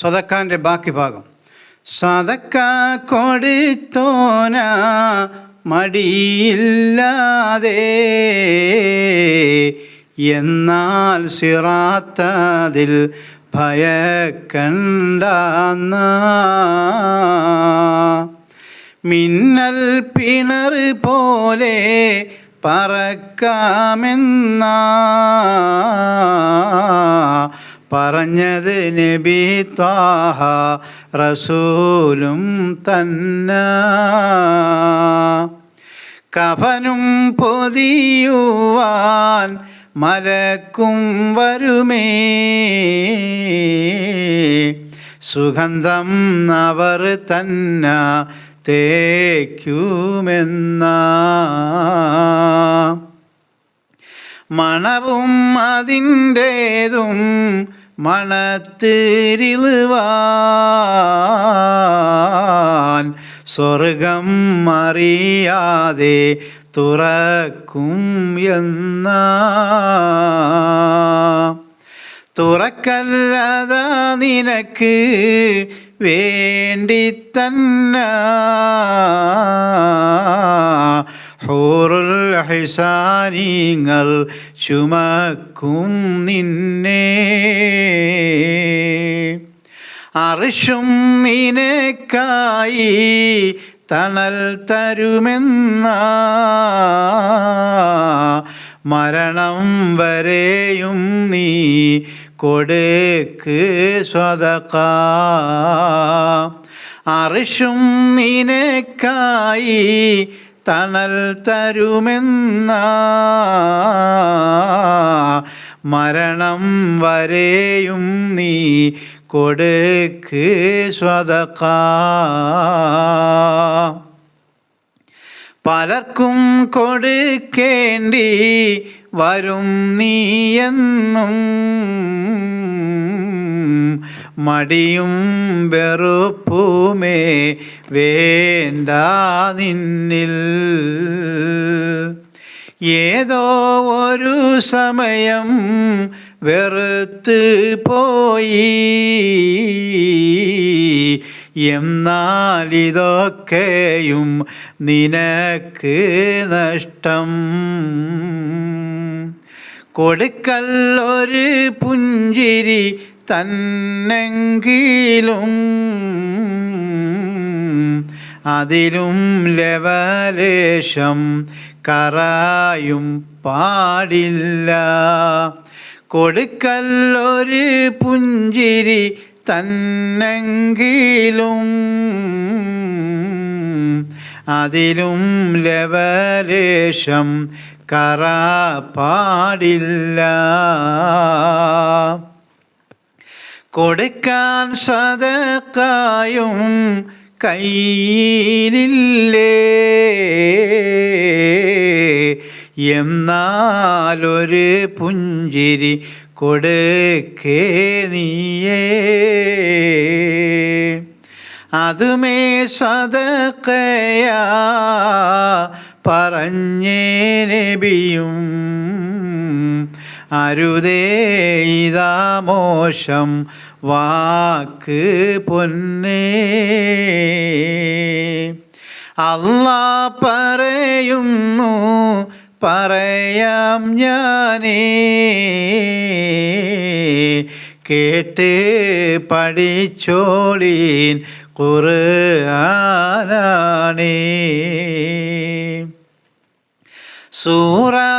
സദക്കാന്റെ ബാക്കി ഭാഗം. സദക്ക കൊടുത്തോന മടിയില്ലാതെ എന്നാൽ സിറാത്തതിൽ ഭയക്കണ്ടെന്ന. മിന്നൽ പിണർ പോലെ പറക്കാമെന്ന. പറഞ്ഞത് നബി ത്വാഹ റസൂലും തന്ന. കഫനും പൊതിയുവാൻ മലക്കും വരുമേ. സുഗന്ധം അവർ തന്ന തേക്കുമെന്ന. മണവും അതിന്റേതും മണത്തിരിളുവാൻ സ്വർഗം അറിയാതെ തുറക്കും എന്ന തുറക്കല്ലത നിനക്ക് വേണ്ടി തന്ന ഹൂറുൽ ഹിസാനിങ്ങൾ ചുമക്കും നിന്നെ. അറിഷും നിനക്കായി തണൽ തരുമെന്ന. മരണം വരെയും നീ കൊടുക്ക് സ്വതക്ക. അറിഷും നിനക്കായി തണൽ തരുമെന്ന. മരണം വരെയും നീ കൊടുക്ക് സ്വതക്ക. പലർക്കും കൊടുക്കേണ്ടി വരും നീയെന്നും മടിയും വെറുപ്പുമേ വേണ്ട നിന്നിൽ. ഏതോ ഒരു സമയം വെറുത്ത് പോയി. എന്നാലിതൊക്കെയും നിനക്ക് നഷ്ടം. കൊടുക്കല്ലൊരു പുഞ്ചിരി തന്നെങ്കിലും അതിലും ലവലേശം കറായും പാടില്ല. കൊടുക്കല്ലൊരു പുഞ്ചിരി തന്നെങ്കിലും അതിലും ലവലേശം കറ പാടില്ല. കൊടുക്കാൻ സതക്കായും കയ്യിലില്ലേ? എന്നാലൊരു പുഞ്ചിരി കൊടുക്കേ നീയേ. അതുമേ സതക്കയാ പറഞ്ഞേ നബിയും. അരുതേ ഇതാ മോശം വാക്ക് പൊന്നേ. അല്ലാ പറയുന്നു പറയാം ഞാനേ. കേട്ട് പഠിച്ചോളീൻ കുറാനാണേ സൂറാബക്കറേലും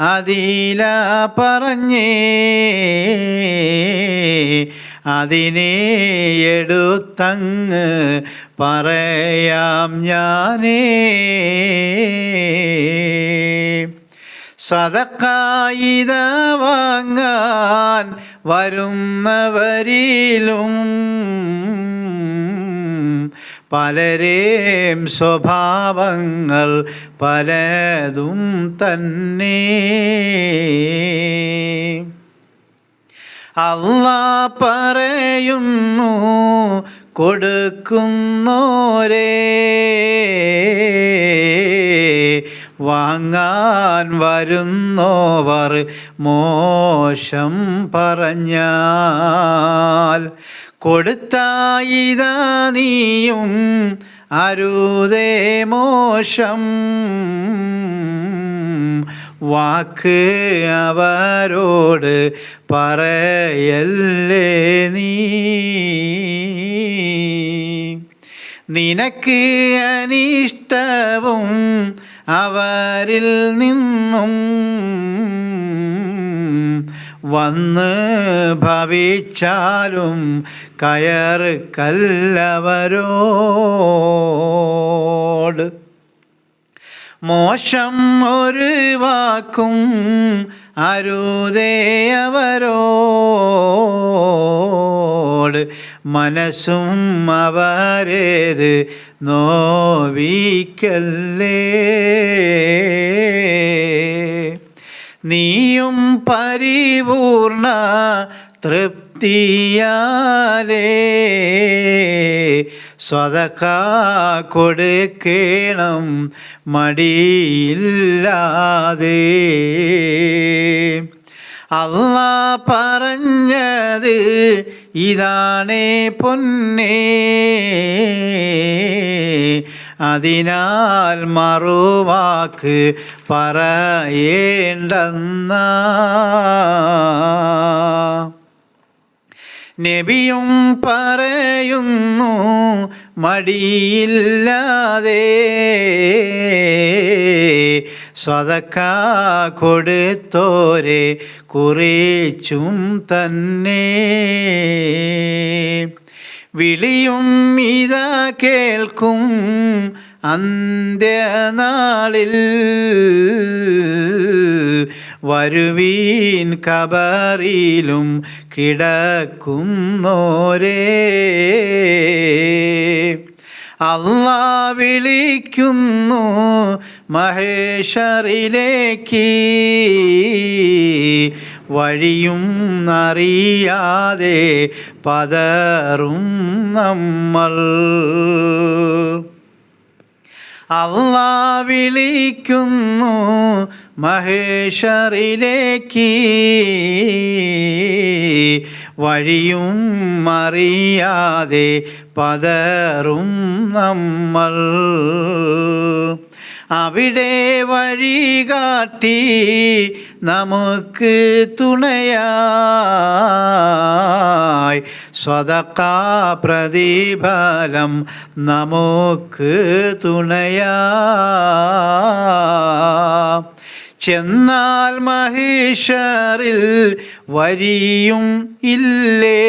അതില പറഞ്ഞേ. അതിനെ എടുത്തങ്ങ് പറയാം ഞാനേ. സതക്കായിത വാങ്ങാൻ വരുന്നവരിലും പലരേം സ്വഭാവങ്ങൾ പലതും തന്നെ. അല്ലാ പറയുന്നു കൊടുക്കുന്നോരേ. വാങ്ങാൻ വരുന്നോവർ മോശം പറഞ്ഞാൽ കൊടുത്തായിതാ നീയും അരുതേ മോശം. വാക്ക് അവരോട് പറയല്ലേ നീ? നിനക്ക് അനിഷ്ടവും അവരിൽ നിന്നും വന്ന് ഭവിച്ചാലും കയർ കല്ലവരോട് മോശം ഒരു വാക്കും അരുതേ അവരോട്. മനസ്സും അവരേത് നോവിക്കല്ലേ? നീയും പരിപൂർണ തൃപ്തിയാലേ. സ്വതക്ക കൊടുക്കണം മടിയില്ലാതെ. അല്ല പറഞ്ഞത് ഇതാണേ പൊന്നേ. അതിനാൽ മറുവാക്ക് പറയേണ്ടെന്ന. നബിയും പറയുന്നു മടിയില്ലാതെ സ്വതക്ക കൊടുത്തോരെ കുറിച്ചും തന്നെ. വിളിയും ഇതാ കേൾക്കും അന്ത്യനാളിൽ. വരുവീൻ കബറിലും കിടക്കുന്നോരേ. അള്ളാ വിളിക്കുന്നു മഹേഷറിലേക്ക് വഴിയും അറിയാതെ പതറും നമ്മൾ. അള്ളാ വിളിക്കുന്നു മഹേഷറിലേക്ക് വഴിയും അറിയാതെ പതറും നമ്മൾ. അവിടെ വഴി കാട്ടി നമുക്ക് തുണയായി. സ്വതക്കാ പ്രതിഫലം നമുക്ക് തുണയാ. ചെന്നാൽ മഹേഷറിൽ വരിയും ഇല്ലേ?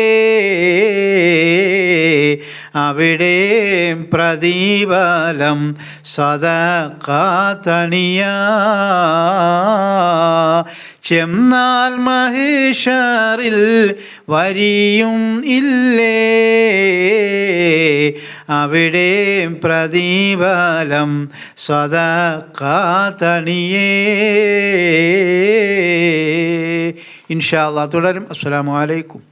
അവിടെ പ്രതിഫലം സദാതണിയ ചെന്നാൽ മഹേഷറിൽ വരിയും ഇല്ലേ? അവിടെ പ്രതിഫലം സദാതണിയേ ഇൻഷാ അള്ളാഹ് തുടരും. അസ്സലാമു അലൈക്കും.